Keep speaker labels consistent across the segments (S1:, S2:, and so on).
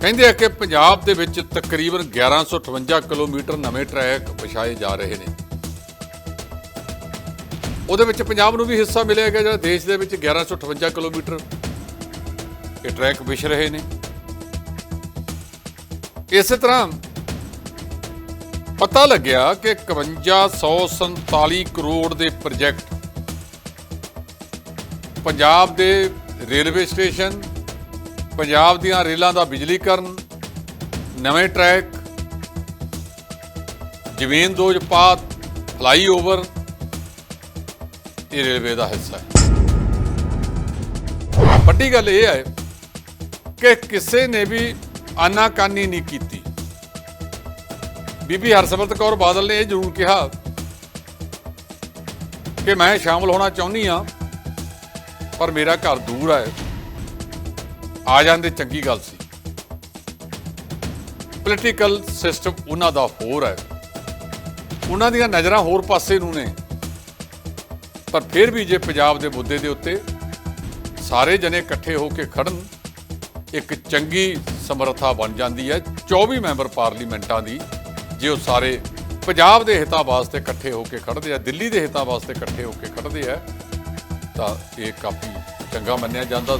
S1: ਕਹਿੰਦੇ ਆ ਕਿ ਪੰਜਾਬ ਦੇ ਵਿੱਚ ਤਕਰੀਬਨ 1158 ਕਿਲੋਮੀਟਰ ਨਵੇਂ ਟਰੈਕ ਵਿਛਾਏ ਜਾ ਰਹੇ ਨੇ। ਉਹਦੇ ਵਿੱਚ ਪੰਜਾਬ ਨੂੰ ਵੀ ਹਿੱਸਾ ਮਿਲੇਗਾ ਜਿਹੜਾ ਦੇਸ਼ ਦੇ ਵਿੱਚ 1158 ਕਿਲੋਮੀਟਰ। ਇਹ ਟਰੈਕ ਵਿਛ ਰਹੇ ਨੇ। ਇਸੇ ਤਰ੍ਹਾਂ ਪਤਾ ਲੱਗਿਆ ਕਿ 5147 ਕਰੋੜ ਦੇ ਪ੍ਰੋਜੈਕਟ ਪੰਜਾਬ ਦੇ ਰੇਲਵੇ ਸਟੇਸ਼ਨ ਪੰਜਾਬ ਦੀਆਂ ਰੇਲਾਂ ਦਾ ਬਿਜਲੀਕਰਨ, ਨਵੇਂ ਟਰੈਕ ਜ਼ਮੀਨ ਦੋਜ ਪਾਤ, ਫਲਾਈਓਵਰ, ਇਹ ਰੇਲਵੇ ਦਾ ਹਿੱਸਾ ਹੈ। ਵੱਡੀ ਗੱਲ ਇਹ ਹੈ ਕਿ ਕਿਸੇ ਨੇ ਵੀ ਆਨਾਕਾਨੀ ਨਹੀਂ ਕੀਤੀ। ਬੀਬੀ ਹਰਸਿਮਰਤ ਕੌਰ ਬਾਦਲ ਨੇ ਇਹ ਜ਼ਰੂਰ ਕਿਹਾ ਕਿ ਮੈਂ ਸ਼ਾਮਲ ਹੋਣਾ ਚਾਹੁੰਦੀ ਆ ਪਰ ਮੇਰਾ ਘਰ ਦੂਰ ਹੈ। ਆ ਜਾਂਦੇ ਚੰਗੀ ਗੱਲ ਸੀ। ਪੋਲੀਟੀਕਲ ਸਿਸਟਮ ਉਹਨਾਂ ਦਾ ਹੋਰ ਹੈ। ਉਹਨਾਂ ਦੀਆਂ ਨਜ਼ਰਾਂ ਹੋਰ ਪਾਸੇ ਨੂੰ ਨੇ। ਪਰ ਫਿਰ ਵੀ ਜੇ ਪੰਜਾਬ ਦੇ ਮੁੱਦੇ ਦੇ ਉੱਤੇ ਸਾਰੇ ਜਣੇ ਇਕੱਠੇ ਹੋ ਕੇ ਖੜਨ, ਇੱਕ ਚੰਗੀ ਸਮਰੱਥਾ ਬਣ ਜਾਂਦੀ ਹੈ 24 ਮੈਂਬਰ ਪਾਰਲੀਮੈਂਟਾਂ ਦੀ, ਜੇ ਉਹ ਸਾਰੇ ਪੰਜਾਬ ਦੇ ਹਿੱਤਾਂ ਵਾਸਤੇ ਇਕੱਠੇ ਹੋ ਕੇ ਖੜਦੇ ਆ, ਦਿੱਲੀ ਦੇ ਹਿੱਤਾਂ ਵਾਸਤੇ ਇਕੱਠੇ ਹੋ ਕੇ ਖੜਦੇ ਆ, ਤਾਂ ਇਹ ਕਾਫੀ ਚੰਗਾ ਮੰਨਿਆ ਜਾਂਦਾ।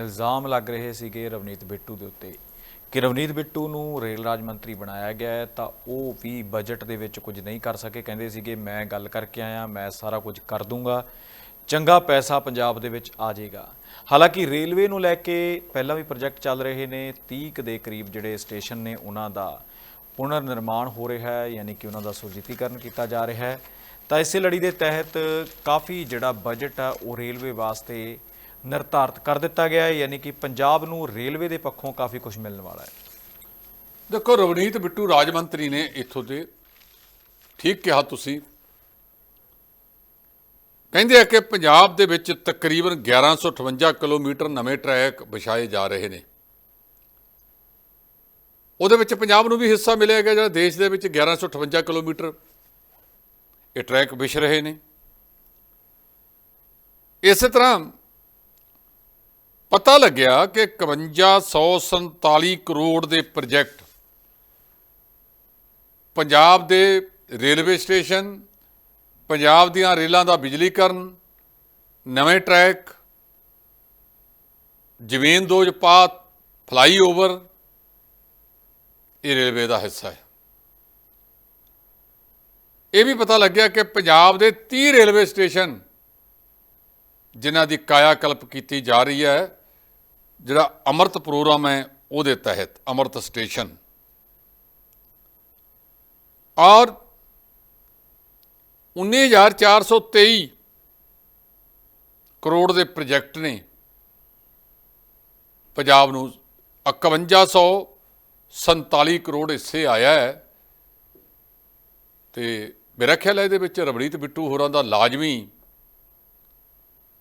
S2: ਇਲਜ਼ਾਮ ਲੱਗ ਰਹੇ ਸੀਗੇ ਰਵਨੀਤ ਬਿੱਟੂ ਦੇ ਉੱਤੇ ਕਿ ਰਵਨੀਤ ਬਿੱਟੂ ਨੂੰ ਰੇਲ ਰਾਜ ਮੰਤਰੀ ਬਣਾਇਆ ਗਿਆ ਹੈ, ਤਾਂ ਉਹ ਵੀ ਬਜਟ ਦੇ ਵਿੱਚ ਕੁਝ ਨਹੀਂ ਕਰ ਸਕੇ। ਕਹਿੰਦੇ ਸੀਗੇ, ਮੈਂ ਗੱਲ ਕਰਕੇ ਆਇਆ, ਮੈਂ ਸਾਰਾ ਕੁਝ ਕਰ ਦੂੰਗਾ। ਚੰਗਾ ਪੈਸਾ ਪੰਜਾਬ ਦੇ ਵਿੱਚ ਆ ਜਾਏਗਾ। ਹਾਲਾਂਕਿ ਰੇਲਵੇ ਨੂੰ ਲੈ ਕੇ ਪਹਿਲਾਂ ਵੀ ਪ੍ਰੋਜੈਕਟ ਚੱਲ ਰਹੇ ਨੇ। 30 ਕੁ ਦੇ ਕਰੀਬ ਜਿਹੜੇ ਸਟੇਸ਼ਨ ਨੇ, ਉਹਨਾਂ ਦਾ ਪੁਨਰ ਨਿਰਮਾਣ ਹੋ ਰਿਹਾ ਹੈ, ਯਾਨੀ ਕਿ ਉਹਨਾਂ ਦਾ ਸੁਰਜੀਤੀਕਰਨ ਕੀਤਾ ਜਾ ਰਿਹਾ ਹੈ। ਤਾਂ ਇਸੇ ਲੜੀ ਦੇ ਤਹਿਤ ਕਾਫੀ ਜਿਹੜਾ ਬਜਟ ਆ, ਉਹ ਰੇਲਵੇ ਵਾਸਤੇ ਨਿਰਧਾਰਤ ਕਰ ਦਿੱਤਾ ਗਿਆ ਹੈ, ਯਾਨੀ ਕਿ ਪੰਜਾਬ ਨੂੰ ਰੇਲਵੇ ਦੇ ਪੱਖੋਂ ਕਾਫੀ ਕੁਝ ਮਿਲਣ ਵਾਲਾ ਹੈ।
S1: ਦੇਖੋ, ਰਵਨੀਤ ਬਿੱਟੂ ਰਾਜ ਮੰਤਰੀ ਨੇ ਇੱਥੋਂ ਦੇ ਠੀਕ ਕਿਹਾ ਤੁਸੀਂ। ਕਹਿੰਦੇ ਆ ਕਿ ਪੰਜਾਬ ਦੇ ਵਿੱਚ ਤਕਰੀਬਨ 1158 ਕਿਲੋਮੀਟਰ ਨਵੇਂ ਟਰੈਕ ਵਿਛਾਏ ਜਾ ਰਹੇ ਨੇ। ਉਹਦੇ ਵਿੱਚ ਪੰਜਾਬ ਨੂੰ ਵੀ ਹਿੱਸਾ ਮਿਲੇਗਾ ਜਿਹੜਾ ਦੇਸ਼ ਦੇ ਵਿੱਚ 1158 ਕਿਲੋਮੀਟਰ ਇਹ ਟਰੈਕ ਵਿਛ ਰਹੇ ਨੇ। ਇਸੇ ਤਰ੍ਹਾਂ ਪਤਾ ਲੱਗਿਆ ਕਿ 5147 ਕਰੋੜ ਦੇ ਪ੍ਰੋਜੈਕਟ ਪੰਜਾਬ ਦੇ ਰੇਲਵੇ ਸਟੇਸ਼ਨ, ਪੰਜਾਬ ਦੀਆਂ ਰੇਲਾਂ ਦਾ ਬਿਜਲੀਕਰਨ, ਨਵੇਂ ਟਰੈਕ ਜ਼ਮੀਨ ਦੋਜ ਪਾਤ ਫਲਾਈਓਵਰ, ਇਹ ਰੇਲਵੇ ਦਾ ਹਿੱਸਾ ਹੈ। ਇਹ ਵੀ ਪਤਾ ਲੱਗਿਆ ਕਿ ਪੰਜਾਬ ਦੇ 30 ਰੇਲਵੇ ਸਟੇਸ਼ਨ ਜਿਨ੍ਹਾਂ ਦੀ ਕਾਇਆ ਕਲਪ ਕੀਤੀ ਜਾ ਰਹੀ ਹੈ ਜਿਹੜਾ ਅਮਰਤ ਪ੍ਰੋਗਰਾਮ ਹੈ, ਉਹਦੇ ਤਹਿਤ ਅਮਰਤ ਸਟੇਸ਼ਨ। ਔਰ 19423 ਕਰੋੜ ਦੇ ਪ੍ਰੋਜੈਕਟ ਨੇ। ਪੰਜਾਬ ਨੂੰ 5147 ਕਰੋੜ ਹਿੱਸੇ ਆਇਆ ਹੈ। ਤੇ ਮੇਰਾ ਖਿਆਲ ਹੈ, ਇਹਦੇ ਵਿੱਚ ਰਵਨੀਤ ਬਿੱਟੂ ਹੋਰਾਂ ਦਾ ਲਾਜ਼ਮੀ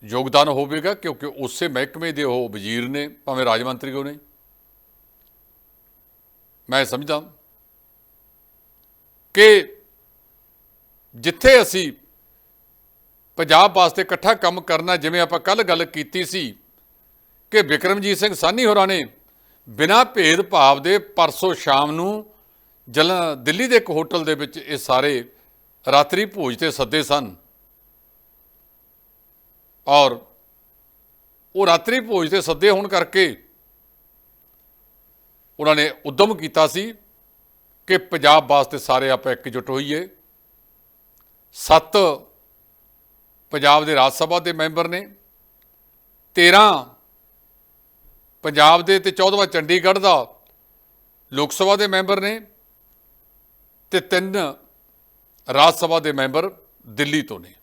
S1: ਯੋਗਦਾਨ ਹੋਵੇਗਾ ਕਿਉਂਕਿ ਉਸੇ ਮਹਿਕਮੇ ਦੇ ਉਹ ਵਜ਼ੀਰ ਨੇ, ਭਾਵੇਂ ਰਾਜ ਮੰਤਰੀ ਉਹ ਨੇ ਮੈਂ ਸਮਝਦਾ ਕਿ ਜਿੱਥੇ ਅਸੀਂ ਪੰਜਾਬ ਵਾਸਤੇ ਇਕੱਠਾ ਕੰਮ ਕਰਨਾ, ਜਿਵੇਂ ਆਪਾਂ ਕੱਲ ਗੱਲ ਕੀਤੀ ਸੀ ਕਿ ਵਿਕਰਮਜੀਤ ਸਿੰਘ ਸਾਨੀ ਹੋਰਾਂ ਨੇ ਬਿਨਾਂ ਭੇਦ ਭਾਵ ਦੇ ਪਰਸੋਂ ਸ਼ਾਮ ਨੂੰ ਜਲ ਦਿੱਲੀ ਦੇ ਇੱਕ ਹੋਟਲ ਦੇ ਵਿੱਚ ਇਹ ਸਾਰੇ ਰਾਤਰੀ ਭੋਜ ਤੇ ਸੱਦੇ ਸਨ। ਔਰ ਉਹ ਰਾਤਰੀ ਭੋਜ ਤੇ ਸੱਦੇ ਹੋਣ ਕਰਕੇ ਉਹਨਾਂ ਨੇ ਉਦਮ ਕੀਤਾ ਸੀ ਕਿ ਪੰਜਾਬ ਵਾਸਤੇ ਸਾਰੇ ਆਪਾਂ ਇਕਜੁੱਟ ਹੋਈਏ। ਸੱਤ ਪੰਜਾਬ ਦੇ ਰਾਜ ਸਭਾ ਦੇ ਮੈਂਬਰ ਨੇ 13 ਪੰਜਾਬ ਦੇ ਤੇ 14ਵਾਂ ਚੰਡੀਗੜ੍ਹ ਦਾ ਲੋਕ ਸਭਾ ਦੇ ਮੈਂਬਰ ਨੇ ਤੇ ਤਿੰਨ ਰਾਜ ਸਭਾ ਦੇ ਮੈਂਬਰ ਦਿੱਲੀ ਤੋਂ ਨੇ।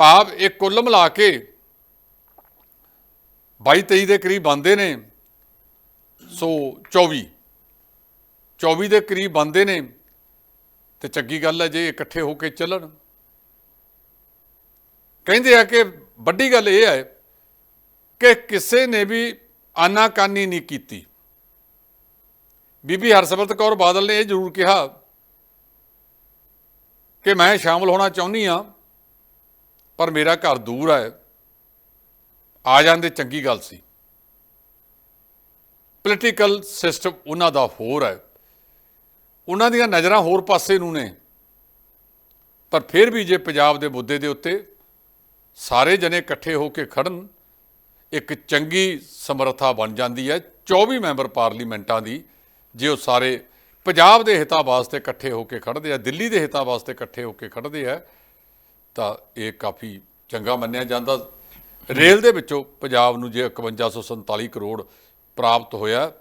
S1: ਭਾਵ ਇਹ ਕੁੱਲ ਮਿਲਾ ਕੇ 22 23 ਦੇ ਕਰੀਬ ਬੰਦੇ ਨੇ। ਸੋ 24 24 ਦੇ ਕਰੀਬ ਬੰਦੇ ਨੇ ਤੇ ਚੰਗੀ ਗੱਲ ਹੈ ਜੇ ਇਕੱਠੇ ਹੋ ਕੇ ਚੱਲਣ। ਕਹਿੰਦੇ ਆ ਕਿ ਵੱਡੀ ਗੱਲ ਇਹ ਹੈ ਕਿ ਕਿਸੇ ਨੇ ਵੀ ਆਨਾਕਾਨੀ ਨਹੀਂ ਕੀਤੀ। ਬੀਬੀ ਹਰਸਿਮਰਤ ਕੌਰ ਬਾਦਲ ਨੇ ਇਹ ਜ਼ਰੂਰ ਕਿਹਾ ਕਿ ਮੈਂ ਸ਼ਾਮਲ ਹੋਣਾ ਚਾਹੁੰਦੀ ਆ ਪਰ ਮੇਰਾ ਘਰ ਦੂਰ ਹੈ ਆ ਜਾਂਦੇ ਚੰਗੀ ਗੱਲ ਸੀ। ਪੋਲੀਟੀਕਲ ਸਿਸਟਮ ਉਹਨਾਂ ਦਾ ਹੋਰ ਹੈ ਉਹਨਾਂ ਦੀਆਂ ਨਜ਼ਰਾਂ ਹੋਰ ਪਾਸੇ ਨੂੰ ਨੇ। ਪਰ ਫਿਰ ਵੀ ਜੇ ਪੰਜਾਬ ਦੇ ਮੁੱਦੇ ਦੇ ਉੱਤੇ ਸਾਰੇ ਜਣੇ ਇਕੱਠੇ ਹੋ ਕੇ ਖੜਨ, ਇੱਕ ਚੰਗੀ ਸਮਰੱਥਾ ਬਣ ਜਾਂਦੀ ਹੈ 24 ਮੈਂਬਰ ਪਾਰਲੀਮੈਂਟਾਂ ਦੀ, ਜੇ ਉਹ ਸਾਰੇ ਪੰਜਾਬ ਦੇ ਹਿੱਤਾਂ ਵਾਸਤੇ ਇਕੱਠੇ ਹੋ ਕੇ ਖੜਦੇ ਆ, ਦਿੱਲੀ ਦੇ ਹਿੱਤਾਂ ਵਾਸਤੇ ਇਕੱਠੇ ਹੋ ਕੇ ਖੜਦੇ ਆ ਤਾਂ ਇਹ ਕਾਫੀ ਚੰਗਾ ਮੰਨਿਆ ਜਾਂਦਾ। ਰੇਲ ਦੇ ਵਿੱਚੋਂ ਪੰਜਾਬ ਨੂੰ ਜੇ 5147 ਕਰੋੜ ਪ੍ਰਾਪਤ ਹੋਇਆ,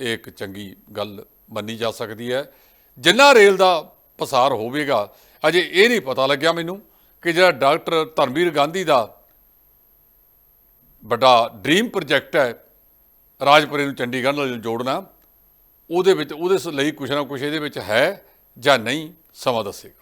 S1: ਇਹ ਇੱਕ ਚੰਗੀ ਗੱਲ ਮੰਨੀ ਜਾ ਸਕਦੀ ਹੈ। ਜਿੰਨਾ ਰੇਲ ਦਾ ਪਸਾਰ ਹੋਵੇਗਾ, ਅਜੇ ਇਹ ਨਹੀਂ ਪਤਾ ਲੱਗਿਆ ਮੈਨੂੰ ਕਿ ਜਿਹੜਾ ਡਾਕਟਰ ਧਰਮਵੀਰ ਗਾਂਧੀ ਦਾ ਵੱਡਾ ਡ੍ਰੀਮ ਪ੍ਰੋਜੈਕਟ ਹੈ, ਰਾਜਪੁਰੇ ਨੂੰ ਚੰਡੀਗੜ੍ਹ ਨਾਲ ਜੋੜਨਾ, ਉਹਦੇ ਵਿੱਚ, ਉਹਦੇ ਸ- ਲਈ ਕੁਛ ਨਾ ਕੁਛ ਇਹਦੇ ਵਿੱਚ ਹੈ ਜਾਂ ਨਹੀਂ, ਸਮਾਂ ਦੱਸੇਗਾ।